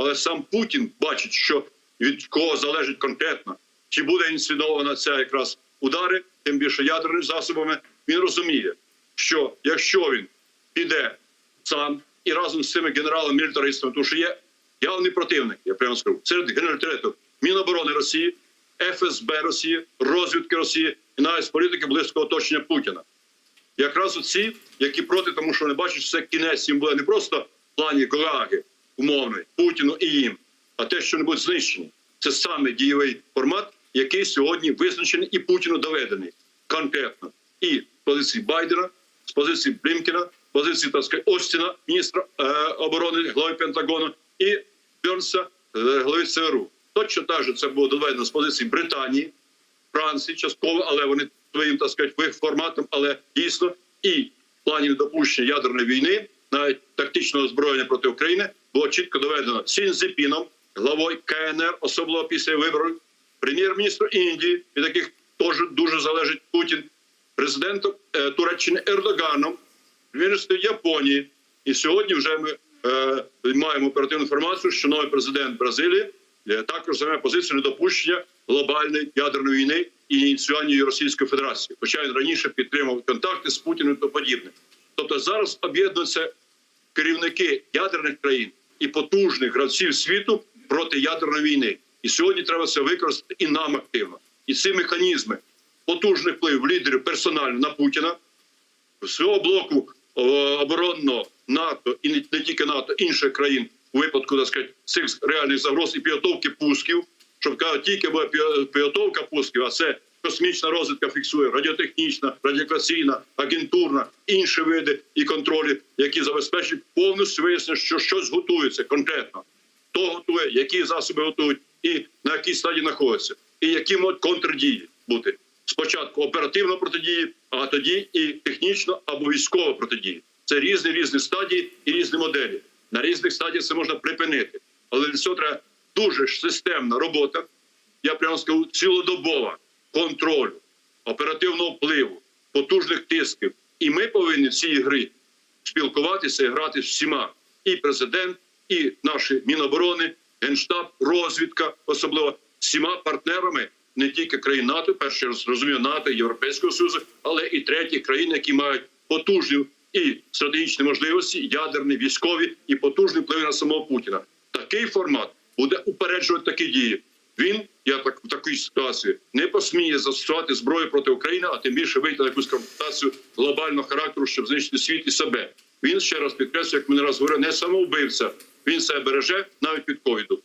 але сам Путін бачить, що від кого залежить конкретно, чи буде інсценована ця якраз удари, тим більше ядерними засобами. Він розуміє, що якщо він піде сам і разом з цими генералами-мілітаристами, тому що є явний противник, я прямо скажу, серед генералітету Міноборони Росії, ФСБ Росії, розвідки Росії і навіть політики близького оточення Путіна. Якраз оці, які проти, тому що вони бачать, що це кінець їм буде не просто в плані Голаги умовної Путіну і їм, а те, що не будуть знищені. Це саме дієвий формат, який сьогодні визначений і Путіну доведений конкретно. І з позиції Байдена, з позиції Блінкена, з позиції так сказати, Остіна, міністра е, оборони, глави Пентагону, і Бернса, е, глави ЦРУ. Точно так же це було доведено з позиції Британії, Франції частково, але вони своїм так сказати, форматом, але дійсно і в плані недопущення ядерної війни, навіть тактичного озброєння проти України, було чітко доведено Сінзепіном, главою КНР, особливо після виборів, прем'єр-міністром Індії, від яких теж дуже залежить Путін, президентом е, Туреччини Ердоганом, прем'єр-міністром Японії. І сьогодні вже ми е, маємо оперативну інформацію, що новий президент Бразилії е, також займає позицію недопущення глобальної ядерної війни і ініціювання Російської Федерації. Хоча він раніше підтримав контакти з Путіним та подібне. Тобто зараз об'єднуються керівники ядерних країн і потужних гравців світу проти ядерної війни. І сьогодні треба це використати і нам активно. І ці механізми потужних впливів лідерів персонально на Путіна свого блоку оборонного НАТО і не, тільки НАТО, інших країн у випадку так сказати, цих реальних загроз і підготовки пусків, щоб тільки пі- підготовка пусків, а це космічна розвідка фіксує, радіотехнічна, радіокаційна, агентурна, інші види і контролі, які забезпечують повністю вияснення, що щось готується конкретно. Хто готує, які засоби готують, і на якій стадії знаходяться, і які можуть контрдії бути. Спочатку оперативно протидії, а тоді і технічно або військово протидії. Це різні різні стадії і різні моделі. На різних стадіях це можна припинити. Але для цього треба дуже системна робота. Я прямо скажу цілодобова контролю, оперативного впливу, потужних тисків. І ми повинні в цій грі спілкуватися і грати з всіма. І президент, і наші міноборони, генштаб, розвідка, особливо всіма партнерами не тільки країн НАТО, перше розумію НАТО, Європейського Союзу, але і треті країни, які мають потужні і стратегічні можливості, ядерні, військові і потужні впливи на самого Путіна. Такий формат буде упереджувати такі дії. Він, я так в такій ситуації, не посміє застосувати зброю проти України, а тим більше вийти на якусь конфронтацію глобального характеру, щоб знищити світ і себе. Він ще раз підкреслює, як ми не раз говорили, не самовбивця. Він себе береже навіть від ковіду.